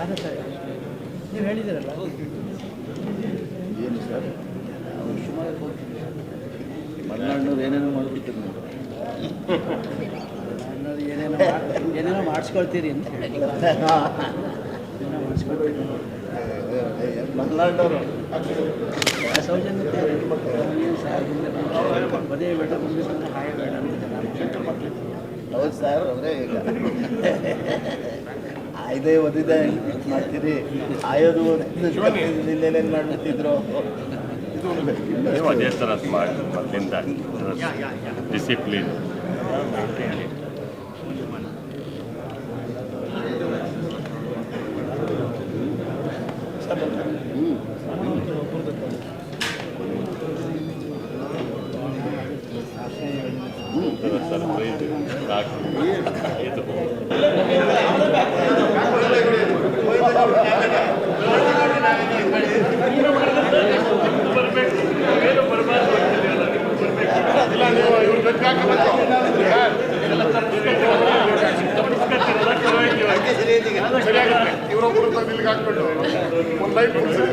ಅದೇ ಸರ್ ನೀವು ಹೇಳಿದ್ದೀರಲ್ಲ? ಏನು ಸರ್? ನಾವು ಸುಮಾರು ಹೋಗ್ತೀವಿ ಮಲೆನಾಡಿನವ್ರು ಏನೇನೋ ಮಾಡ್ಬಿಡ್ತೀರಿ ನೀವು ನಾನು ಏನೇನೋ ಏನೇನೋ ಮಾಡಿಸ್ಕೊಳ್ತೀರಿ ಅಂತ ಹೇಳಿ. ಏನೇನೋ ಮಾಡಿಸ್ಕೊಳ್ತೀರಿ ಮಲೆನಾಡಿನವರು. ಸೌಜನ್ಯತೆ ಏನು ಸರ್? ಬದೇ ಬೇಡ ಮುಂದೆ ಸುಮ್ಮನೆ ಹಾಯ ಬೇಡ ಅಂತ ಹೌದು ಸರ್ ಅವರೇ ಈಗ. ಆಯ್ದೆ ಓದಿದೆ ಮಾಡ್ತೀರಿ ಆಯೋದು ಇನ್ನೇನೇನು ಮಾಡ್ಬಿಟ್ಟಿದ್ರು ನೀವು ಅದೇ ಥರ ಮಾಡಿ ಮೊದಲಿಂದ ಡಿಸಿಪ್ಲಿನ್ ಸರ್ಪ್ರೈಸ್ ಇದು ಇವರೊಬ್ಬರು ತಂದು ಇಲ್ಲಿಗೆ ಹಾಕ್ಬಿಟ್ಟು ಒಂದು ಲೈಟ್ ಮುಗಿಸಿದೆ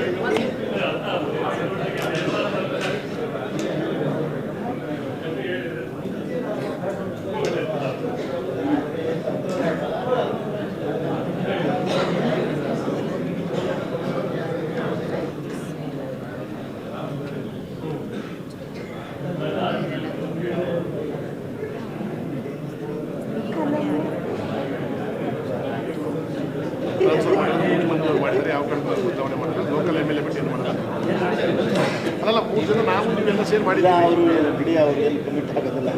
ಟ್ರಾನ್ಸ್ಫರ್ ಮಾಡಿದ್ರೆ ಯಾವ ಕಡೆ ಬದಲಾವಣೆ ಮಾಡಿದ್ರೆ ಲೋಕಲ್ ಎಂ ಎಲ್ ಎ ಬಿಟ್ಟು ಏನು ಮಾಡೋದು ಅಲ್ಲಲ್ಲ, ಮೂರು ಜನ ನಾವು ನೀವೆಲ್ಲ ಸೇರ್ ಮಾಡಿದ್ದೀವಿ. ಅವರು ಬಿಡಿ, ಅವರು ಎಲ್ಲಿ ಕಮಿಟ್ ಆಗೋದಿಲ್ಲ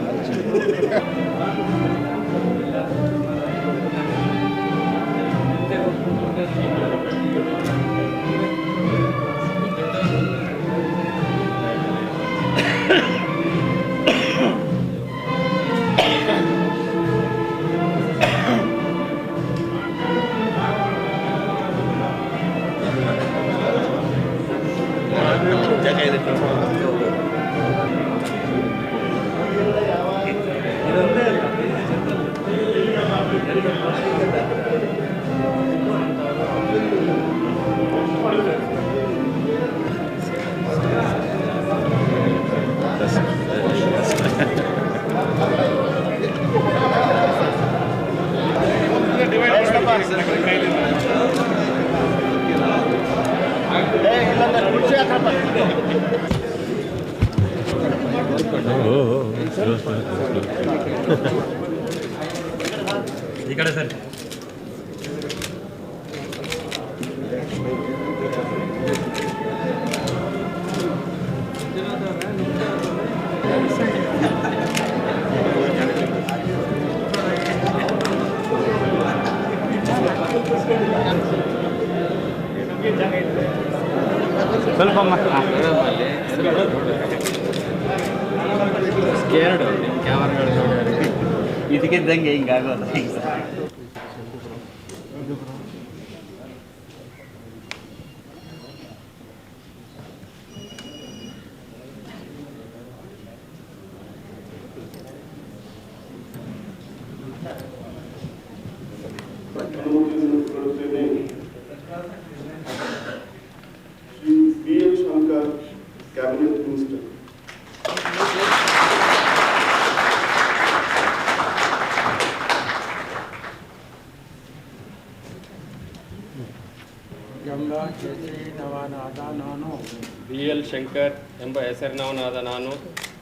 ಶಂಕರ್ ಎಂಬ ಹೆಸರಿನವನಾದ ನಾನು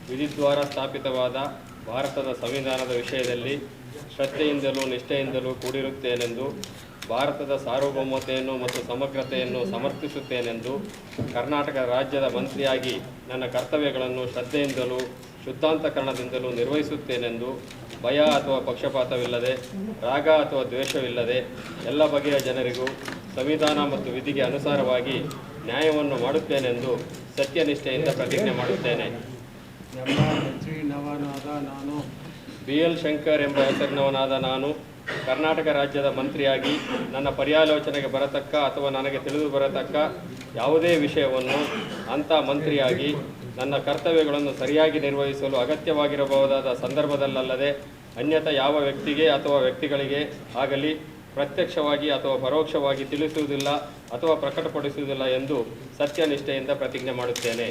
ವಿಧಿದ್ವಾರ ಸ್ಥಾಪಿತವಾದ ಭಾರತದ ಸಂವಿಧಾನದ ವಿಷಯದಲ್ಲಿ ಶ್ರದ್ಧೆಯಿಂದಲೂ ನಿಷ್ಠೆಯಿಂದಲೂ ಕೂಡಿರುತ್ತೇನೆಂದು, ಭಾರತದ ಸಾರ್ವಭೌಮತೆಯನ್ನು ಮತ್ತು ಸಮಗ್ರತೆಯನ್ನು ಸಮರ್ಥಿಸುತ್ತೇನೆಂದು, ಕರ್ನಾಟಕ ರಾಜ್ಯದ ಮಂತ್ರಿಯಾಗಿ ನನ್ನ ಕರ್ತವ್ಯಗಳನ್ನು ಶ್ರದ್ಧೆಯಿಂದಲೂ ಶುದ್ಧಾಂತಕರಣದಿಂದಲೂ ನಿರ್ವಹಿಸುತ್ತೇನೆಂದು ಭಯ ಅಥವಾ ಪಕ್ಷಪಾತವಿಲ್ಲದೆ, ರಾಗ ಅಥವಾ ದ್ವೇಷವಿಲ್ಲದೆ ಎಲ್ಲ ಬಗೆಯ ಜನರಿಗೂ ಸಂವಿಧಾನ ಮತ್ತು ವಿಧಿಗೆ ಅನುಸಾರವಾಗಿ ನ್ಯಾಯವನ್ನು ಮಾಡುತ್ತೇನೆಂದು ಸತ್ಯನಿಷ್ಠೆಯಿಂದ ಪ್ರತಿಜ್ಞೆ ಮಾಡುತ್ತೇನೆ. ನಾನು. ಬಿ ಎಲ್ ಶಂಕರ್ ಎಂಬ ಹೆಸರಿನವನಾದ ನಾನು. ಕರ್ನಾಟಕ ರಾಜ್ಯದ ಮಂತ್ರಿಯಾಗಿ ನನ್ನ ಪರ್ಯಾಲೋಚನೆಗೆ ಬರತಕ್ಕ ಅಥವಾ ನನಗೆ ತಿಳಿದು ಬರತಕ್ಕ ಯಾವುದೇ ವಿಷಯವನ್ನು ಅಂಥ ಮಂತ್ರಿಯಾಗಿ ನನ್ನ ಕರ್ತವ್ಯಗಳನ್ನು ಸರಿಯಾಗಿ ನಿರ್ವಹಿಸಲು ಅಗತ್ಯವಾಗಿರಬಹುದಾದ ಸಂದರ್ಭದಲ್ಲದೆ ಅನ್ಯಥ ಯಾವ ವ್ಯಕ್ತಿಗೆ ಅಥವಾ ವ್ಯಕ್ತಿಗಳಿಗೆ ಆಗಲಿ ಪ್ರತ್ಯಕ್ಷವಾಗಿ ಅಥವಾ ಪರೋಕ್ಷವಾಗಿ ತಿಳಿಸುವುದಿಲ್ಲ ಅಥವಾ ಪ್ರಕಟಪಡಿಸುವುದಿಲ್ಲ ಎಂದು ಸತ್ಯನಿಷ್ಠೆಯಿಂದ ಪ್ರತಿಜ್ಞೆ ಮಾಡುತ್ತೇನೆ.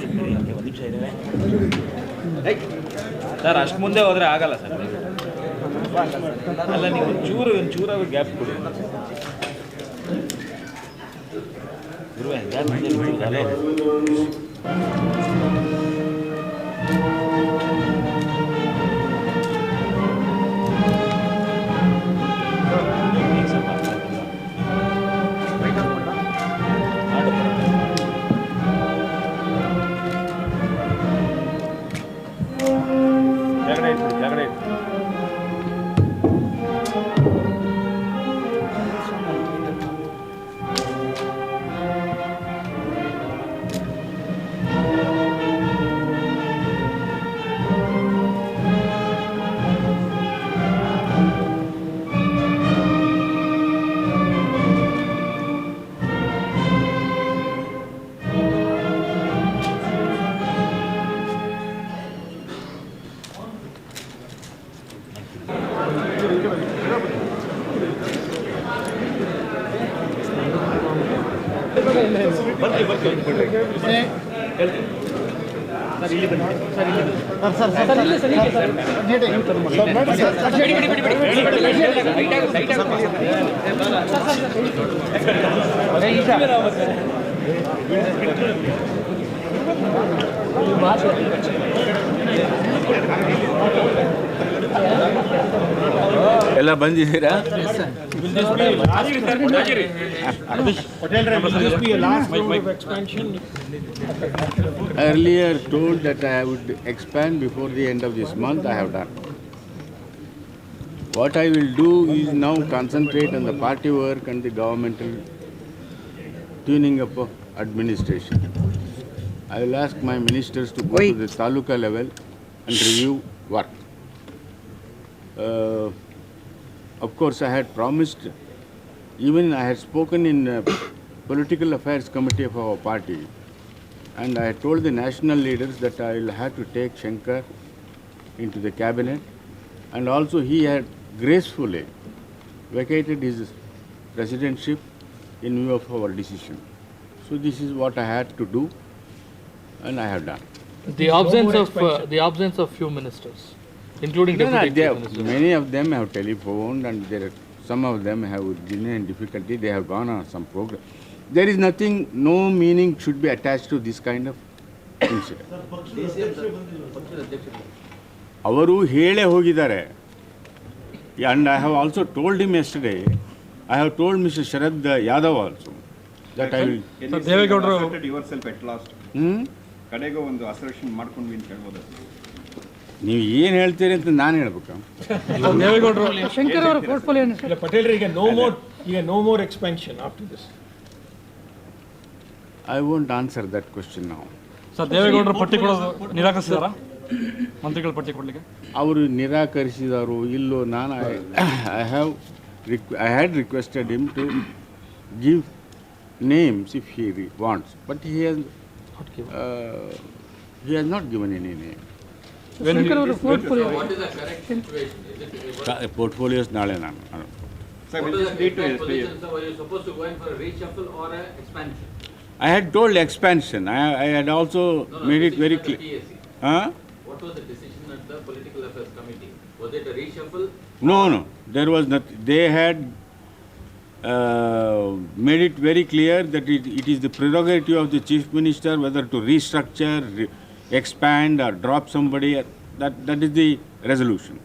ಕೈ ಒಂದು ನಿಮಿಷ ಇದೆ ಸರ್, ಅಷ್ಟು ಮುಂದೆ ಹೋದ್ರೆ ಆಗಲ್ಲ ಸರ್. ಅಲ್ಲ, ನೀವು ಚೂರು ಚೂರ ಗ್ಯಾಪ್ ಕೊಡಿ. ಗುರುವೆ ಗ್ಯಾಪ್ ಎಲ್ಲ ಬಂದಿದ್ದೀರಾ Earlier told that I would expand before the end of this month, I have done. What I will do is now concentrate on the party work and the governmental tuning up of administration. I will ask my ministers to go to the taluka level and review work. Uh, Of course, I had promised, even I had spoken in uh, political affairs committee of our party, and I told the national leaders that I will have to take Shankar into the cabinet, and also he had gracefully vacated his presidentship in view of our decision. So this is what I had to do, and I have done. The absence of, uh, the absence of few ministers, including No, no, deputy they chief have- ministers. many of them have telephoned and there are, some of them have genuine difficulty, they have gone on some program. There is nothing, no meaning should be attached to this kind of incident. ಅವರು ಹೇಳೇ ಹೋಗಿದ್ದಾರೆ. And I have also told him yesterday I have told mister Sharad Yadav also that I will ದೇವೇಗೌಡರು yourself at last hmm ಕಡೆಗೂ ಒಂದು assertion ಮಾಡ್ಕೊಂಡ್ವಿ ಅಂತ ಹೇಳ್ಬೋದು ನೀವು ಏನು ಹೇಳ್ತೀರಿ ಅಂತ ನಾನು ಹೇಳ್ಬೇಕು. ದೇವೇಗೌಡರು ಶಂಕರ್ ಅವರ ಪೋರ್ಟ್ಫೋಲಿಯೋ ಪಟೇಲ್ ಈಗ ನೋ ಮೋರ್ ಈಗ no more expansion after this I won't answer that question ನಾವು ಸರ್ ದೇವೇಗೌಡರು ಪಟ್ಟಿ ಕೊಡೋದು ನಿರಾಕರಿಸಿದಾರಾ? ಮಂತ್ರಿಗಳ ಪಟ್ಟಿ ಕೊಡಲಿಕ್ಕೆ? ಅವರು ನಿರಾಕರಿಸಿದರು ಇಲ್ಲೋ ನಾನು I have I had requested him to give names if he wants but he has he has not given any name portfolios ನಾಳೆ ನಾನು. Or will this I had told expansion. I, I had also no, no, made it very clear. Huh? What was the decision at the Political Affairs Committee? Was it a reshuffle? No, no. There was nothing. They had uh, made it very clear that it, it is the prerogative of the Chief Minister whether to restructure, re expand, or drop somebody. That, that is the resolution.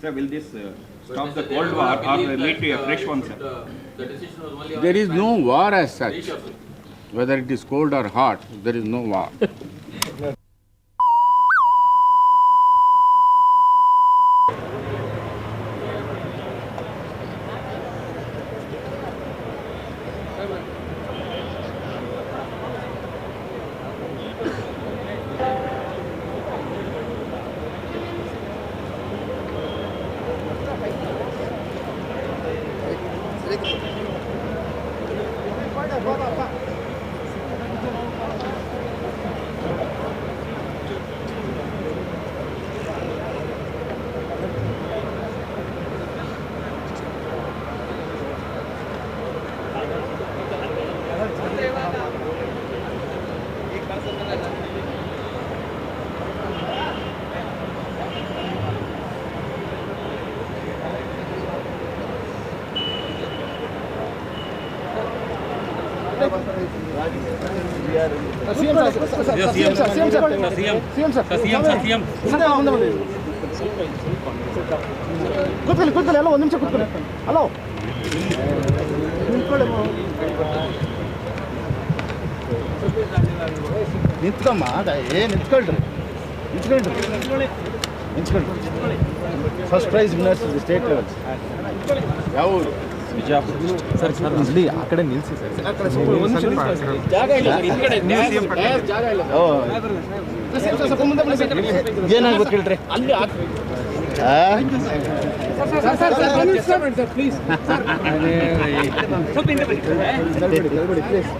Sir, will this uh, stop the Cold War or lead to a fresh uh, one, sir? The, uh, the decision was only there is no war as such. Reshuffle whether it is cold or hot, there is no war. ಕೂತ್ಕೊಳ್ಳಿ ಕೂತ್ಕೊಳ್ಳಿ ಎಲ್ಲ ಒಂದು ನಿಮಿಷ ಕೂತ್ಕೊಳ್ಳಿ hello ನಿಂತ್ಕೊಮ್ಮ ಏ ನಿಂತ್ಕೊಳ್ರಿ ನಿಂತ್ಕೊಳ್ರಿ ನಿಂತ್ಕೊಳ್ರಿ first prize winners state levels ಯಾವ ಊರು ಅಲ್ಲಿ ಆ ಕಡೆ ನಿಲ್ಸಿ ಸರ್ ಏನಾಗ್ಬೇಕು ಹೇಳ್ರಿ ಅಲ್ಲಿ ದೇಶದ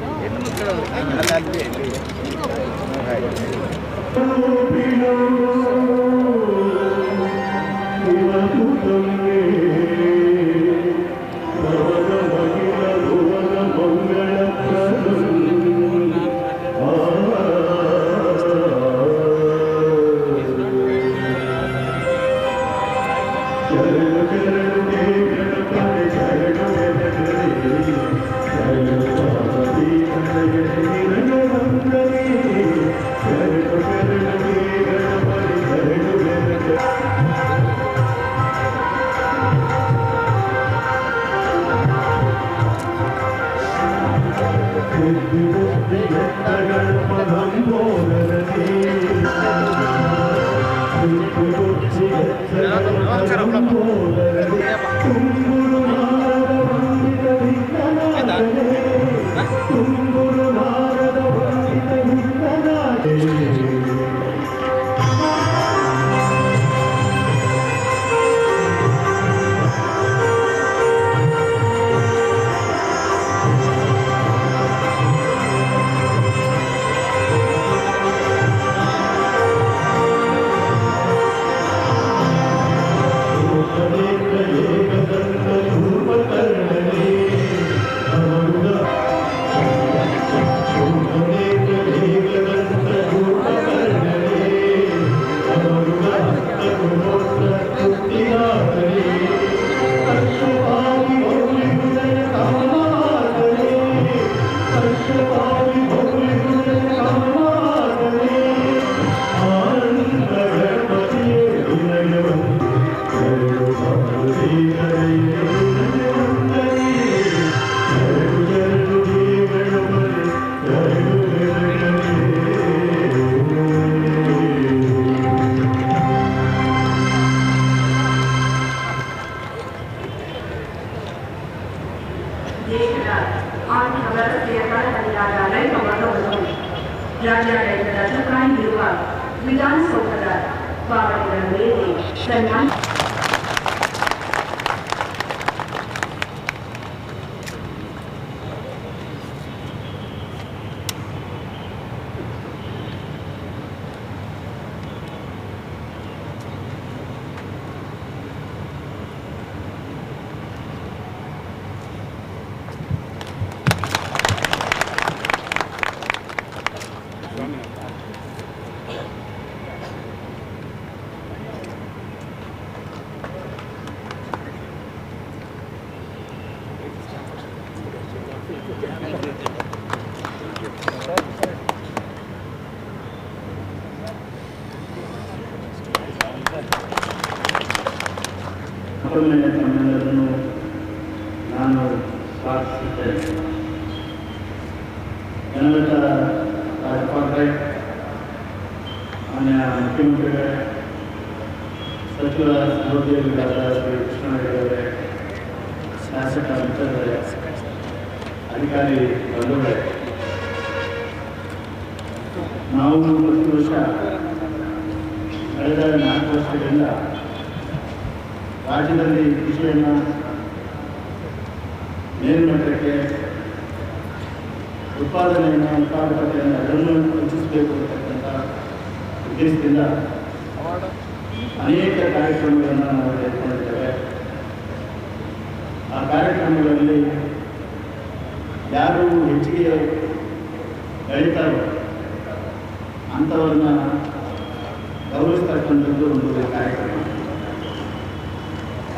ಅಧಿಕಾರಿ ಬಂಧುಗಳೇ ನಾವು ಒಂದು ವರ್ಷ ಕಳೆದ ನಾಲ್ಕು ವರ್ಷಗಳಿಂದ ರಾಜ್ಯದಲ್ಲಿ ಕೃಷಿಯನ್ನು ಮೇಲ್ಮಟ್ಟಕ್ಕೆ ಉತ್ಪಾದನೆಯನ್ನು ಉತ್ಪಾದಕತೆಯನ್ನು ಅದನ್ನು ಹೆಚ್ಚಿಸಬೇಕು ಅಂತಕ್ಕಂಥ ಉದ್ದೇಶದಿಂದ ಅನೇಕ ಕಾರ್ಯಕ್ರಮಗಳನ್ನು ನಾವು ತೆಗೆದುಕೊಂಡಿದ್ದೇವೆ ಆ ಕಾರ್ಯಕ್ರಮಗಳಲ್ಲಿ ಯಾರು ಹೆಚ್ಚಿಗೆ ಬೆಳೀತಾರೋ ಅಂಥವ್ರನ್ನ ಗೌರವಿಸ್ತಕ್ಕಂಥದ್ದು ಒಂದು ಕಾರ್ಯಕ್ರಮ.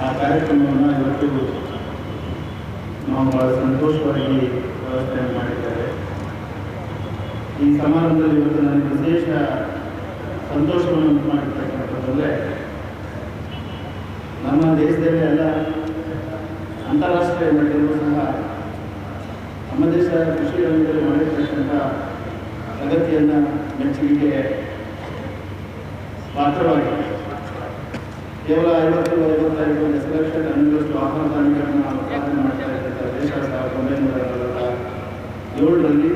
ಆ ಕಾರ್ಯಕ್ರಮವನ್ನು ಇವತ್ತು ನಾವು ಬಹಳ ಸಂತೋಷವಾಗಿ ವ್ಯವಸ್ಥೆ ಮಾಡಿದ್ದಾರೆ. ಈ ಸಮಾರಂಭದಲ್ಲಿ ಇವತ್ತು ನನಗೆ ವಿಶೇಷ ಸಂತೋಷವನ್ನು ಉಂಟು ಮಾಡಿರ್ತಕ್ಕಂಥದ್ದಲ್ಲೇ ನಮ್ಮ ದೇಶದಲ್ಲಿ ಎಲ್ಲ ಅಂತಾರಾಷ್ಟ್ರೀಯ ಮಟ್ಟದಲ್ಲೂ ಸಹ ನಮ್ಮ ದೇಶ ಕೃಷಿ ರಂಗದಲ್ಲಿ ಮಾಡಿರ್ತಕ್ಕಂಥ ಪ್ರಗತಿಯನ್ನು ಮೆಚ್ಚುಗೆಗೆ ಪಾತ್ರವಾಗಿದೆ. ಕೇವಲ ಐವತ್ತು ಐವತ್ತೈದು ದಶಲಕ್ಷ ಟನ್ಗಳಷ್ಟು ಆಹಾರ ಧಾನ್ಯಗಳನ್ನು ಉತ್ಪಾದನೆ ಮಾಡ್ತಾ ಇದ್ದಂಥ ದೇಶ ಸಾವಿರದ ಒಂಬೈನೂರ ಏಳರಲ್ಲಿ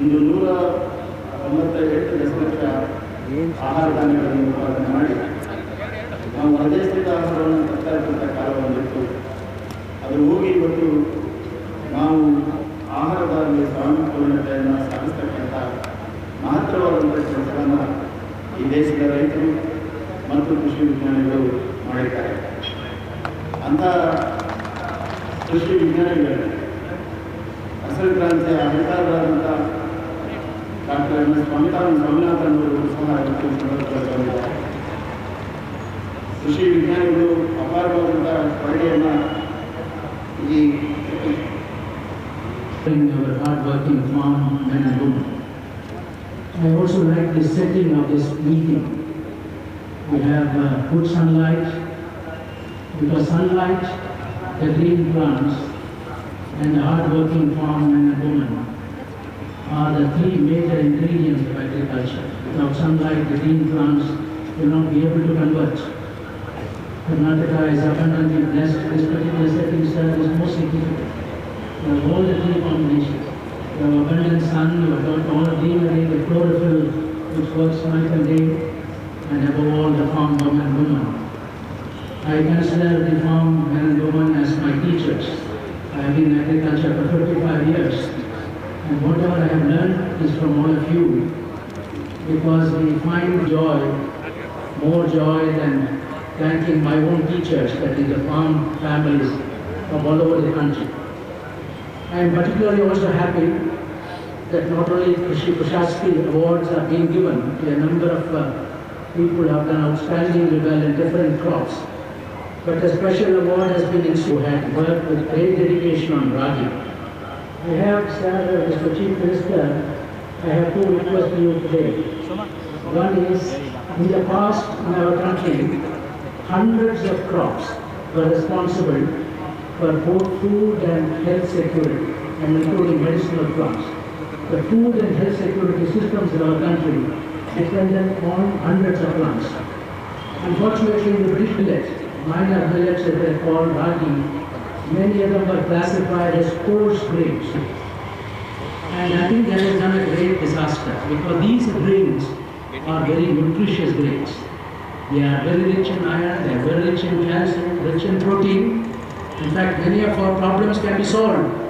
ಇಂದು ನೂರ ತೊಂಬತ್ತೈದು ಎಂಟು ದಶಲಕ್ಷ ಆಹಾರ ಧಾನ್ಯಗಳನ್ನು ಉತ್ಪಾದನೆ ಮಾಡಿ ನಾವು ಹೊರದೇಶದಿಂದ ಆಹಾರವನ್ನು ತರ್ತಾ ಇದ್ದಂಥ ಕಾಲ ಬಂದಿತ್ತು ಅದು ಹೋಗಿ ಇವತ್ತು ನಾವು ಆಹಾರದಲ್ಲಿ ಸ್ವಾವಲಂಬನೆಯನ್ನು ಸಾಧಿಸ್ತಕ್ಕಂಥ ಮಹತ್ತರವಾದಂಥ ಕೆಲಸವನ್ನು ಈ ದೇಶದ ರೈತರು ಮತ್ತು ಕೃಷಿ ವಿಜ್ಞಾನಿಗಳು ಮಾಡಿದ್ದಾರೆ. ಅಂಥ ಕೃಷಿ ವಿಜ್ಞಾನಿಗಳು ಹಸಿರು ಕ್ರಾಂತಿಯ ಅಧಿಕಾರರಾದಂಥ doctor M S Swaminathan Swaminathan ಸಹ ಸಂದರ್ಭದಲ್ಲಿ ಕೃಷಿ ವಿಜ್ಞಾನಿಗಳು ಅಪಾರವಾದಂಥ ಕೊಡುಗೆಯನ್ನು ಈ our hard-working farm men and women. I also like the setting of this meeting. We have uh, good sunlight, because sunlight, the green plants, and the hard-working farm men and women are the three major ingredients of agriculture. Without sunlight, the green plants will not be able to convert. Karnataka is abundantly blessed. This particular setting, sir, is most significant. The three combinations. You have abundant sun, got all the greenery, the chlorophyll, which works night and day, and above all, the farm woman and woman. I consider the farm men and women as my teachers. I have been in agriculture for 55 years, and whatever I have learned is from all of you, because we find joy, more joy than thanking my own teachers, that is the farm families of all over the country. I am particularly also happy that not only Krishi Prashasti awards are being given to a number of uh, people who have done outstandingly well in different crops, but a special award has been issued who had worked with great dedication on Ragi. I have, sir, Mr. Chief Minister, I have two requests to you today. One is, in the past in our country, hundreds of crops were responsible for both food and health security, and including medicinal plants. The food and health security systems in our country depended on hundreds of plants. Unfortunately, the British millet, minor millets that they called ragi, many of them were classified as coarse grains. And I think that has done a great disaster because these grains are very nutritious grains. They are very rich in iron, they are very rich in calcium, rich in protein. In fact, many of our problems can be solved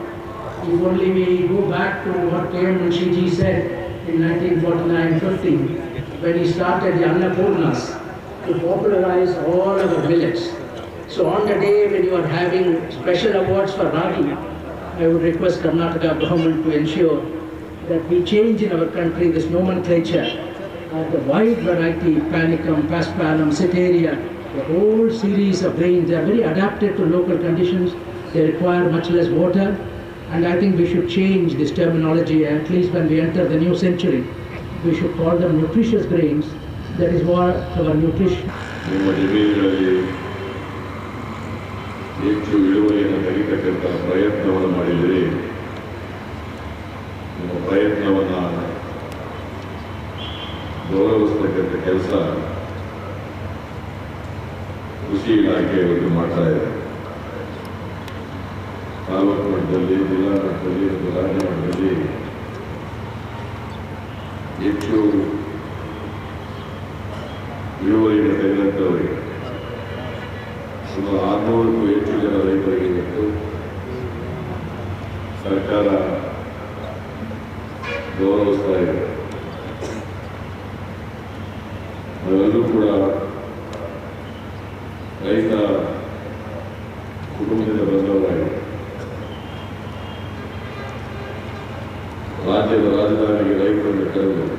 if only we go back to what K.M. Munshiji said in 1949-50 when he started the Annapurnas to popularize all our millets. So on the day when you are having special awards for Ragi, I would request Karnataka government to ensure that we change in our country this nomenclature of the wide variety, panicum, paspalum, citaria, the whole series of grains, they are very adapted to local conditions, they require much less water, and I think we should change this terminology, at least when we enter the new century. We should call them nutritious grains, that is what our nutrition. ನಿಮ್ಮ ಜಮೀನುಗಳಲ್ಲಿ ಹೆಚ್ಚು ಇಳುವರಿಯನ್ನು ತೆಗಿತಕ್ಕಂಥ ಪ್ರಯತ್ನವನ್ನು ಮಾಡಿದ್ದೀರಿ ನಿಮ್ಮ ಪ್ರಯತ್ನವನ್ನು ಗೌರವಿಸ್ತಕ್ಕಂಥ ಕೆಲಸ ಕೃಷಿ ಇಲಾಖೆ ಇವತ್ತು ಮಾಡ್ತಾ ಇದೆ ತಾಲೂಕು ಮಟ್ಟದಲ್ಲಿ ಜಿಲ್ಲಾ ಮಟ್ಟದಲ್ಲಿ ಮತ್ತು ರಾಜ್ಯ ಮಟ್ಟದಲ್ಲಿ ಹೆಚ್ಚು ಇಳುವರಿಯನ್ನು ತೆಗೆದಂಥವರಿಗೆ ಸುಮಾರು ಆರುನೂರಕ್ಕೂ ಹೆಚ್ಚು ಜನ ರೈತರಿಗೆ ಇವತ್ತು ಸರ್ಕಾರ ಗೌರವಿಸ್ತಾ ಇದೆ. ಅದರಲ್ಲೂ ಕೂಡ ರೈತ ಕುಟುಂಬದಿಂದ ಬಂದವರಾಗಿದೆ ರಾಜ್ಯದ ರಾಜಧಾನಿಗೆ ರೈತರನ್ನು ಕರೆದು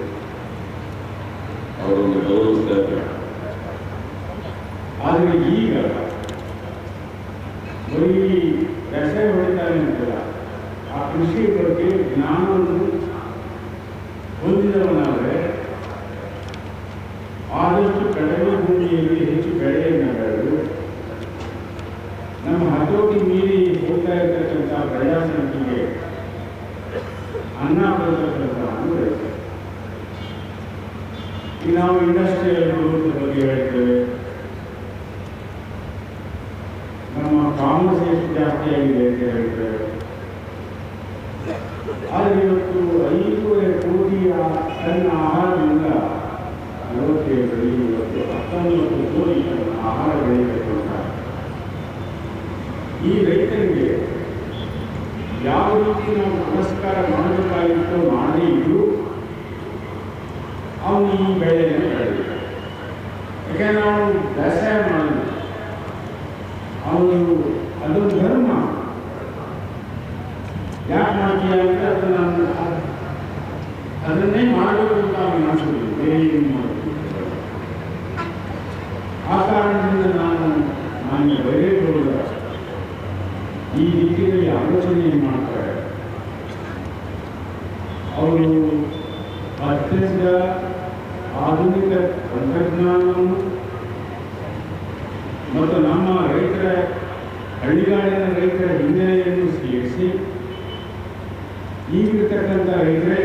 ಆದರೆ ಇವತ್ತು ಐದೂವರೆ ಕೋಟಿಯ ಟನ್ ಆಹಾರದಿಂದ ನಲವತ್ತೇಳು ಇವತ್ತು ಹತ್ತೊಂಬತ್ತು ಕೋಟಿ ತನ್ನ ಆಹಾರ ಬೆಳೆಯಬೇಕು ಈ ರೈತರಿಗೆ ಯಾವ ರೀತಿ ನಾವು ನಮಸ್ಕಾರ ಮಾಡಬೇಕಾಗಿತ್ತು ಮಾಡದೇ ಇದ್ದು ಅವನು ಈ ಬೆಳೆಯನ್ನು ಬೆಳೆದಿದ್ದ ಯಾಕಂದ್ರೆ ನಾವು ವ್ಯವಸಾಯ ಮಾಡಿದ್ವಿ ಅವನು ಅದೊಂದು ಧರ್ಮ ಅದು ನಾನು ಅದನ್ನೇ ಮಾಡಬೇಕು ಏನು ಮಾಡಬೇಕು? ಆ ಕಾರಣದಿಂದ ನಾನು ಮಾನ್ಯ ಬೈರೇಗೌಡ ಈ ರೀತಿಯಲ್ಲಿ ಆಲೋಚನೆ ಮಾಡ್ತಾರೆ ಅವರು ಅತ್ಯಂತ ಆಧುನಿಕ ತಂತ್ರಜ್ಞಾನವನ್ನು ಮತ್ತು ನಮ್ಮ ರೈತರ ಹಳ್ಳಿಗಾಡಿನ ರೈತರ ಹಿನ್ನೆಲೆಯನ್ನು ಸೇರಿಸಿ ಈಗಿರ್ತಕ್ಕಂಥ ರೈತರೇ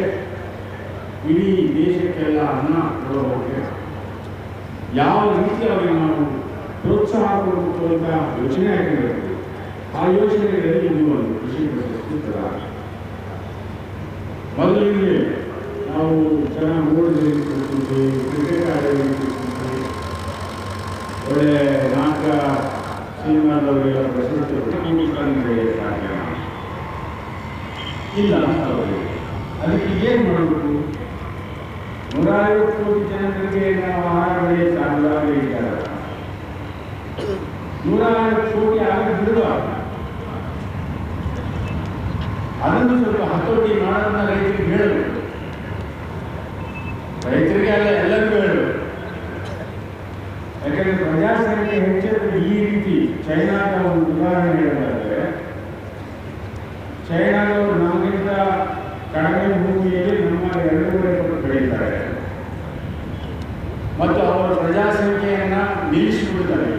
ಇಡೀ ದೇಶಕ್ಕೆಲ್ಲ ಅನ್ನ ಕೊಡೋದಕ್ಕೆ ಯಾವ ರೀತಿ ಅವರಿಗೆ ನಾವು ಪ್ರೋತ್ಸಾಹ ಕೊಡಬೇಕು ಅಂತ ಯೋಚನೆ ಆಗಿರಬೇಕು ಆ ಯೋಚನೆಗಳಲ್ಲಿ ಇದು ಒಂದು ಕೃಷಿ ಪ್ರಶಸ್ತಿ ಪ್ರದಾನ ಮೊದಲಿಗೆ ನಾವು ಚೆನ್ನಾಗಿ ಓಡಿದ್ರೆ ಕೊಡ್ತಿದ್ವಿ ಕ್ರಿಕೆಟ್ ಆಡೋದ್ರಲ್ಲಿ ತಿಳ್ಕೊಂತೀವಿ ಒಳ್ಳೆ ನಾಟಕ ಸಿನಿಮಾದವರೆಲ್ಲ ಪ್ರಶಸ್ತಿ ಇಲ್ಲ ಅಂತ ಅದಕ್ಕೆ ಏನು ಮಾಡಬೇಕು ನೂರೈವತ್ತು ಕೋಟಿ ಜನರಿಗೆ ನಾವು ಆಹಾರ ಬೆಳೆ ಇದ್ದಾರೆ. ನೂರೈವತ್ತು ಕೋಟಿ ಆಗ ಬಿಡುವ ಅದನ್ನು ಸ್ವಲ್ಪ ಹತೋಟಿ ಮಾಡೋದನ್ನ ರೈತರಿಗೆ ಹೇಳಬೇಕು. ರೈತರಿಗೆ ಅಲ್ಲ, ಎಲ್ಲರಿಗೂ ಹೇಳಬೇಕು. ಯಾಕಂದ್ರೆ ಪ್ರಜಾಸಂಖ್ಯೆ ಹೆಚ್ಚಿದ್ರೆ ಈ ರೀತಿ ಚೈನಾದ ಒಂದು ಉದಾಹರಣೆ ಹೇಳೋದಾದ್ರೆ ಚೈನಾದವರು ನಮಗಿಂತ ಕಡಿಮೆ ಭೂಮಿಯಲ್ಲಿ ನಮ್ಮ ಎರಡೂವರೆ ಪಟ್ಟು ಬೆಳೀತಾರೆ ಮತ್ತು ಅವರ ಪ್ರಜಾಸಂಖ್ಯೆಯನ್ನ ನಿಲ್ಲಿಸಿಬಿಡ್ತಾರೆ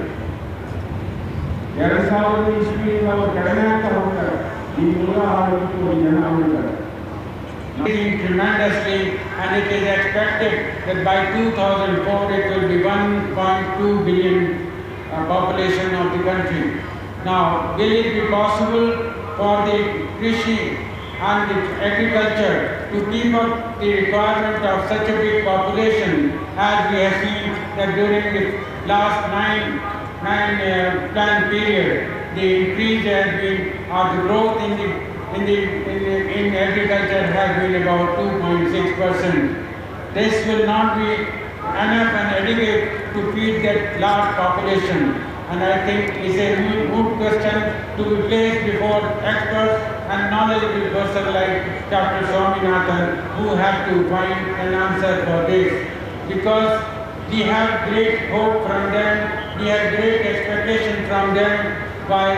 ಎರಡು ಸಾವಿರದ ಇಸ್ವಿಯಿಂದ ಅವರು ಕಡಿಮೆ ಆಗ್ತಾ ಹೋಗ್ತಾರೆ ಈ ನೂರ ಆರು ಕೋಟಿ ಜನ ಆಗಿದ್ದಾರೆ tremendously and it is expected that by 2004 it will be 1.2 billion uh, population of the country. Now, will it be possible for the Krishi and agriculture to keep up the requirement of such a big population as we have seen that during the last nine, nine uh, plan period, the increase has been, or the growth in the in the, in the, in agriculture has been about 2.6 percent. This will not be enough and adequate to feed that large population. And I think it's a good question to be placed before experts and knowledgeable person like Dr. Swaminathan who have to find an answer for this. Because we have great hope from them, we have great expectation from them by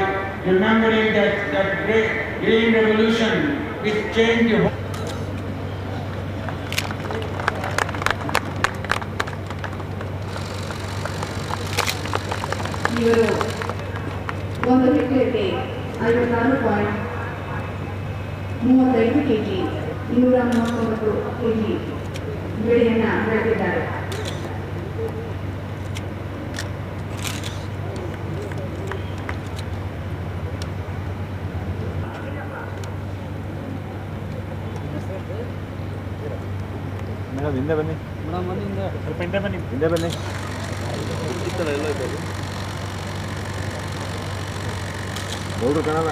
remembering that, that great green revolution which changed the whole ಇವರು ಒಂದು ಹೆಕ್ಟೇರ್ಗೆ ಐವತ್ತಾರು point ಮೂವತ್ತೈದು K G ಇನ್ನೂರ ಮೂವತ್ತೊಂಬತ್ತು K G ಬೆಳೆಯನ್ನು ಬೆಳೆದಿದ್ದಾರೆ. Madam ಹಿಂದೆ ಬನ್ನಿ. ಮೇಡಮ್ ಸ್ವಲ್ಪ ಹಿಂದೆ ಬನ್ನಿ. ಹಿಂದೆ ಬನ್ನಿ. ಎಲ್ಲ ಕಾಣಲ್ಲ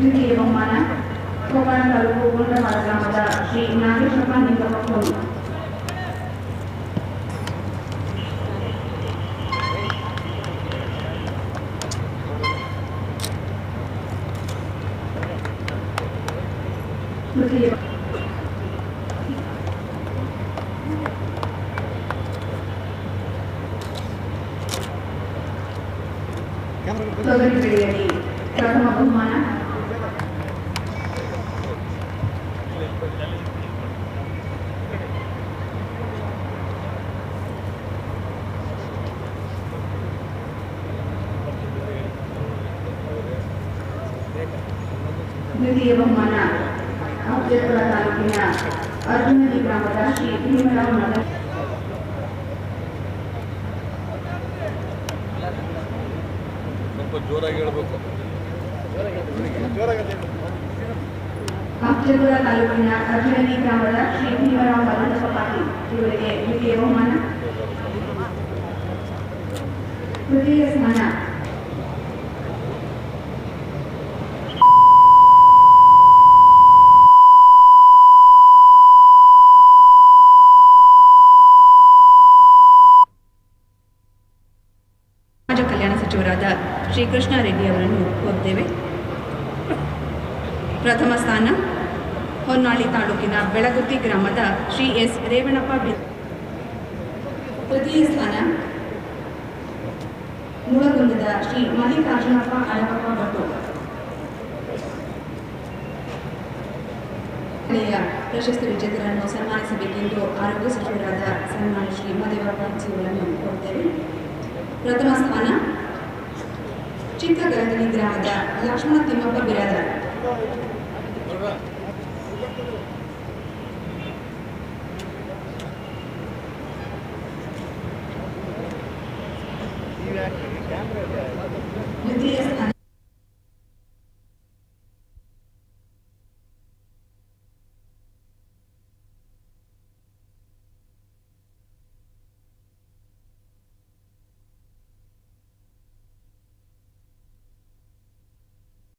ಮಹಿಳ ದ್ವಿತೀಯ ಬಹುಮಾನ ಗೋಪಾಲ ತಾಲೂಕು ಗುಂಡಮಾಳ ಗ್ರಾಮದ ಶ್ರೀ ನಾಗೇಶಪ್ಪ ನಿಂಗಪ್ಪ ದ್ವಿತೀಯ ಬಹುಮಾನ ಅಫಜಲ್ಪುರ ತಾಲೂಕಿನ ಅರ್ಜುನದಿ ಗ್ರಾಮದ ಶ್ರೀ ಭೀಮರಾವ್ ನಗರ್ ಸ್ವಲ್ಪ ಜೋರಾಗಿ ಹೇಳ್ಬೇಕು ಅಫಜಲ್ಪುರ ತಾಲೂಕಿನ ಅರ್ಜುನದಿ ಗ್ರಾಮದ ಶ್ರೀ ಭೀಮರಾವ್ ಮಲ್ಲಪ್ಪ ಪಾಟೀಲ್ ಇವರಿಗೆ ದ್ವಿತೀಯ ಬಹುಮಾನ ತೃತೀಯ ಸ್ಥಾನ ಶ್ರೀ ಎಸ್ ರೇವಣಪ್ಪ ಬಿ ತೃತೀಯ ಸ್ಥಾನ ಮುಳಗುಂದದ ಶ್ರೀ ಮಲ್ಲಿಕಾರ್ಜುನಪ್ಪ ಅಳವಪ್ಪ ಭಟ್ಟು ಜಿಲ್ಲೆಯ ಪ್ರಶಸ್ತಿ ವಿಜೇತರನ್ನು ಸನ್ಮಾನಿಸಬೇಕೆಂದು ಆರೋಗ್ಯ ಸಚಿವರಾದ ಸನ್ಮಾನ್ಯ ಶ್ರೀ ಮದೇವಪ್ಪ ಅವರನ್ನು ಕೋರುತ್ತೇವೆ ಪ್ರಥಮ ಸ್ಥಾನ ಚಿಕ್ಕಗರಗನಿ ಗ್ರಾಮದ ಲಕ್ಷ್ಮಣ ತಿಮ್ಮಪ್ಪ ಬಿರಾದರ್